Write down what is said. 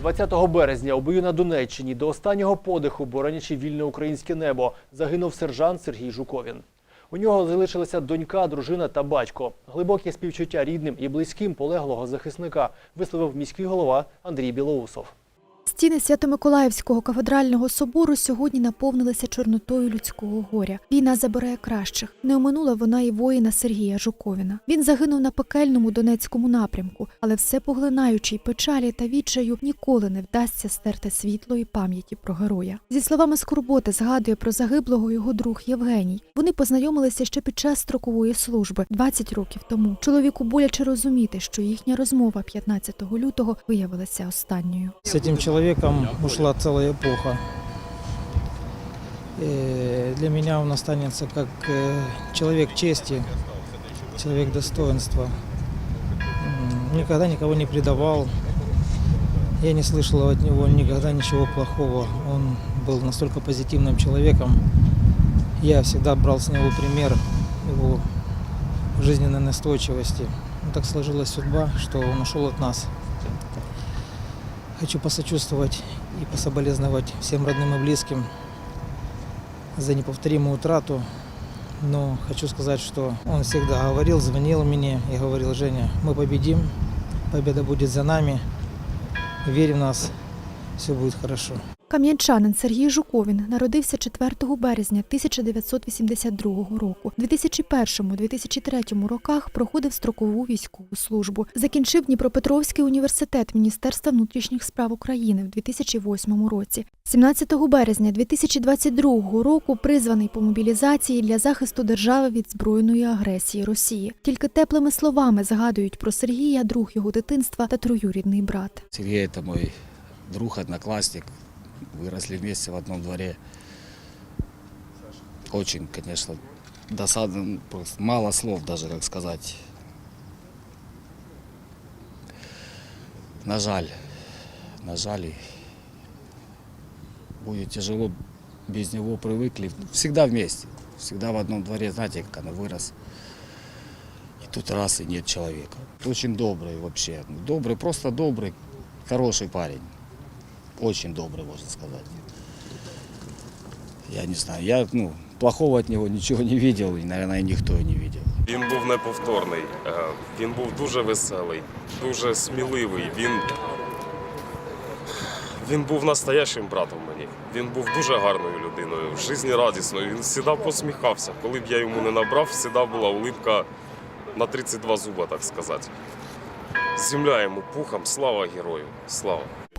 20 березня у бою на Донеччині до останнього подиху, боронячи вільне українське небо, загинув сержант Сергій Жуковін. У нього залишилися донька, дружина та батько. Глибоке співчуття рідним і близьким полеглого захисника висловив міський голова Андрій Білоусов. Стіни Свято-Миколаївського кафедрального собору сьогодні наповнилися чорнотою людського горя. Війна забирає кращих. Не оминула вона і воїна Сергія Жуковіна. Він загинув на пекельному Донецькому напрямку, але все поглинаючій печалі та відчаю ніколи не вдасться стерти світло і пам'яті про героя. Зі словами скорботи згадує про загиблого його друг Євгеній. Вони познайомилися ще під час строкової служби 20 років тому. Чоловіку боляче розуміти, що їхня розмова 15 лютого виявилася останньою. С этим человеком ушла целая эпоха. Э, Для меня он останется как э, человек чести, человек достоинства. Никогда никого не предавал. Я не слышал от него никогда ничего плохого. Он был настолько позитивным человеком. Я всегда брал с него пример его жизненной настойчивости. Но так сложилась судьба, что он ушел от нас. Хочу посочувствовать и пособолезновать всем родным и близким за неповторимую утрату. Но хочу сказать, что он всегда говорил, звонил мне и говорил, Женя, мы победим, победа будет за нами, верь в нас, все будет хорошо. Кам'янчанин Сергій Жуковін народився 4 березня 1982 року. У 2001-2003 роках проходив строкову військову службу. Закінчив Дніпропетровський університет Міністерства внутрішніх справ України в 2008 році. 17 березня 2022 року призваний по мобілізації для захисту держави від збройної агресії Росії. Тільки теплими словами згадують про Сергія, друг його дитинства та троюрідний брат. Сергей это мой друг, одноклассник. Выросли вместе в одном дворе. Очень, конечно, досадно, просто мало слов даже, как сказать. На жаль, на жаль, и будет тяжело без него привыкли. Всегда вместе, всегда в одном дворе, знаете, как она вырос. И тут раз и нет человека. Очень добрый вообще. Добрый, просто добрый, хороший парень. Очень добрый, можно сказать. Я не знаю, я ну, плохого от него ничего не видел, и, наверное, никто не видел. Він був неповторний, е, він був дуже веселий, дуже сміливий. Він, він був настоящим братом мені. Він був дуже гарною людиною, жизнерадісною. Він завжди посміхався. Коли б я йому не набрав, завжди була улипка на 32 зуба, так сказати. Земля йому пухом, слава герою, слава.